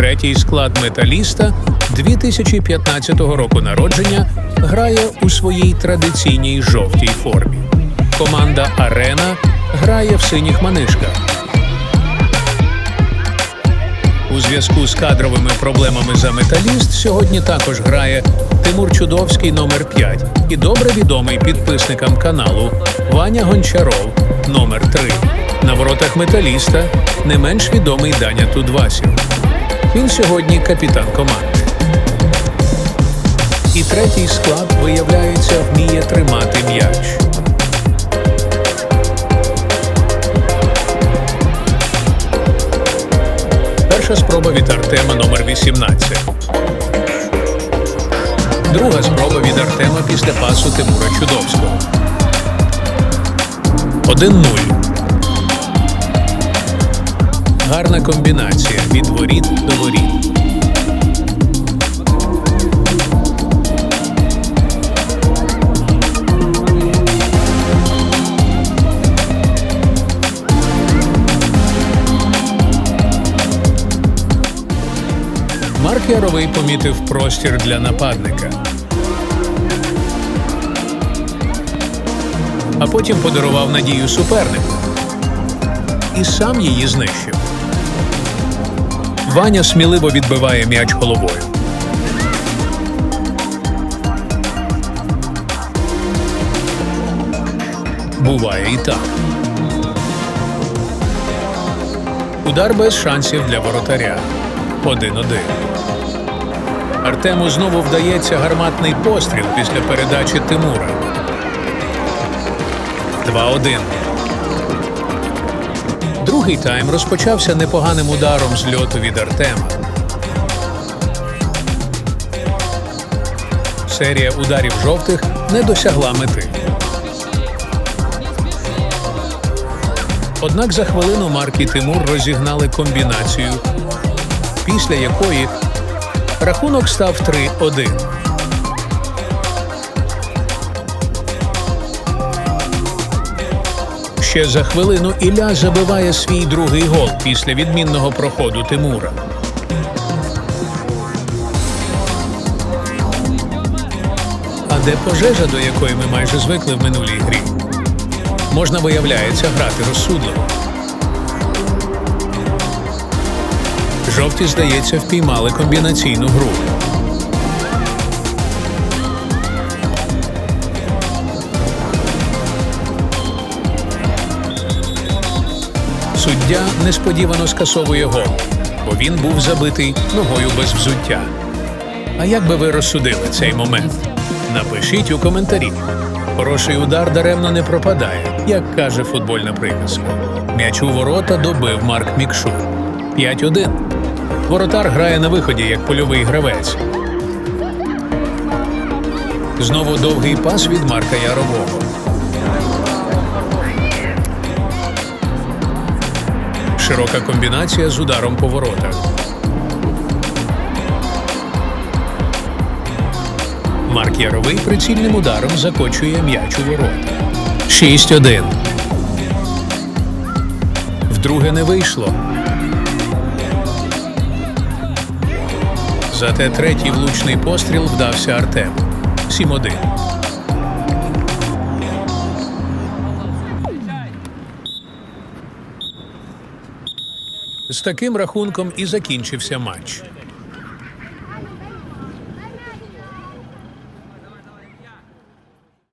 Третій склад металіста 2015 року народження грає у своїй традиційній жовтій формі. Команда Арена грає в синіх манишках. У зв'язку з кадровими проблемами за металіст сьогодні також грає Тимур Чудовський номер 5 і добре відомий підписникам каналу Ваня Гончаров номер 3 На воротах металіста не менш відомий Даня Тудвасів. Він сьогодні капітан команди. І третій склад, виявляється, вміє тримати м'яч. Перша спроба від Артема номер 18. Друга спроба від Артема після пасу Тимура Чудовського. 1-0. Гарна комбінація від воріт до воріт. Марк Яровий помітив простір для нападника. А потім подарував надію супернику. І сам її знищив. Ваня сміливо відбиває м'яч головою. Буває і так. Удар без шансів для воротаря. 1-1. Артему знову вдається гарматний постріл після передачі Тимура. 2-1. Другий тайм розпочався непоганим ударом з льоту від Артема. Серія ударів жовтих не досягла мети. Однак за хвилину Марк і Тимур розігнали комбінацію, після якої рахунок став 3-1. Ще за хвилину Ілля забиває свій другий гол після відмінного проходу Тимура. А де пожежа, до якої ми майже звикли в минулій грі? Можна, виявляється, грати розсудливо. Жовті, здається, впіймали комбінаційну гру. Суддя несподівано скасовує гол, бо він був забитий ногою без взуття. А як би ви розсудили цей момент? Напишіть у коментарі. Хороший удар даремно не пропадає, як каже футбольна приказка. М'яч у ворота добив Марк Мікшур. 5-1. Воротар грає на виході як польовий гравець. Знову довгий пас від Марка Ярового. Широка комбінація з ударом по воротах. Марк Яровий прицільним ударом закочує м'яч у ворота. 6-1. Вдруге не вийшло. Зате третій влучний постріл вдався Артему. 7-1. З таким рахунком і закінчився матч.